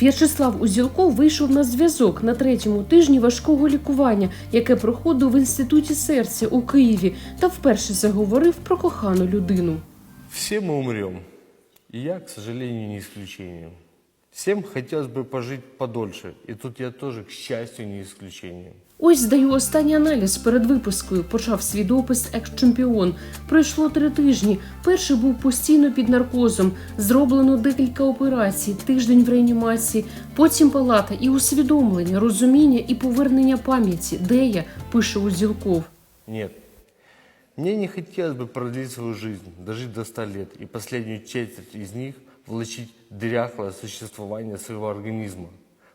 В'ячеслав Узілков вийшов на зв'язок на третьому тижні важкого лікування, яке проходив в інституті серця у Києві, та вперше заговорив про кохану людину. Всі ми умремо, і я, к сожалению, не исключение. Всем хотелось бы пожить подольше. И тут я тоже, к счастью, не исключение. Ось здаю останній аналіз перед випискою. Почав свій допис екс-чемпіон. Пройшло три тижні. Перший був постійно під наркозом. Зроблено декілька операцій, тиждень в реанімації, потім палата і усвідомлення, розуміння і повернення пам'яті. Де я? пише Узілков. Нет. Мне не хотелось бы продлить свою жизнь, дожить до 100 лет и последнюю четверть из них влачить дряхлое существование своего организма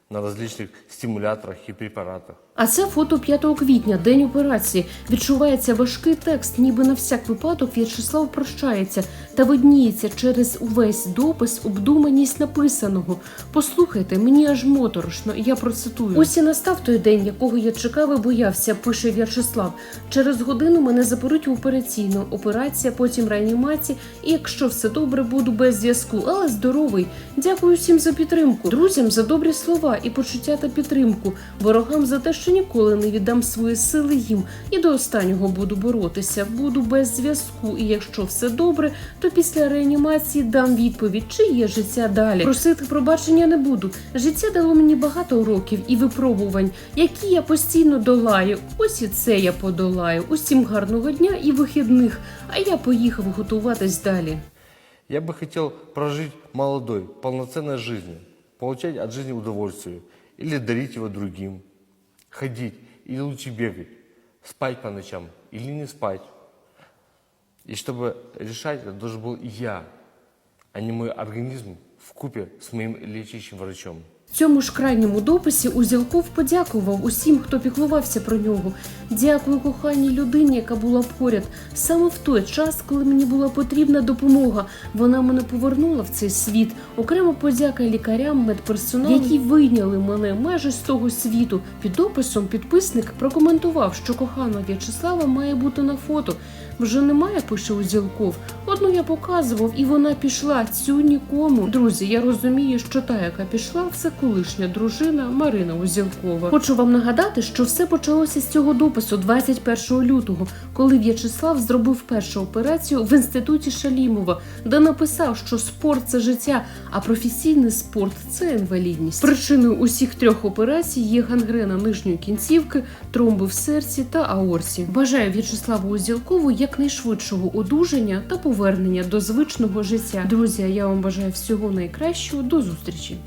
на различных стимуляторах и препаратах. А це фото 5 квітня, день операції. Відчувається важкий текст, ніби на всяк випадок В'ячеслав прощається та видніється через увесь допис обдуманість написаного. Послухайте, мені аж моторошно, я процитую. Ось і настав той день, якого я чекав і боявся, пише В'ячеслав. Через годину мене заберуть в операційну. Операція, потім реанімація, і якщо все добре, буду без зв'язку, але здоровий. Дякую всім за підтримку, друзям за добрі слова і почуття та підтримку, ворогам за те, що ніколи не віддам свої сили їм і до останнього буду боротися. Буду без зв'язку. І якщо все добре, то після реанімації дам відповідь, чи є життя далі. Просити пробачення не буду. Життя дало мені багато уроків і випробувань, які я постійно долаю. Ось і це я подолаю. Усім гарного дня і вихідних. А я поїхав готуватись далі. Я бы хотел прожить молодой, полноценной жизнью, получать от жизни удовольствие или дарить его другим, ходить или лучше бегать, спать по ночам или не спать. И чтобы решать это должен был я, а не мой организм в купе с моим лечащим врачом. Цьому ж крайньому дописі Узілков подякував усім, хто піклувався про нього. Дякую коханій людині, яка була поряд. Саме в той час, коли мені була потрібна допомога, вона мене повернула в цей світ. Окремо подяка лікарям, медперсоналу, які вийняли мене майже з того світу. Під дописом підписник прокоментував, що кохана В'ячеслава має бути на фото. Вже немає, пише Узілков. Одну я показував, і вона пішла. Цю нікому. Друзі, я розумію, що та, яка пішла, це колишня дружина Марина Узілкова. Хочу вам нагадати, що все почалося з цього допису 21 лютого, коли В'ячеслав зробив першу операцію в інституті Шалімова, де написав, що спорт це життя, а професійний спорт це інвалідність. Причиною усіх трьох операцій є гангрена нижньої кінцівки, тромби в серці та аорсі. Бажаю В'ячеславу Узілкову якнайшвидшого одужання та повернення до звичного життя. Друзі, я вам бажаю всього найкращого. До зустрічі.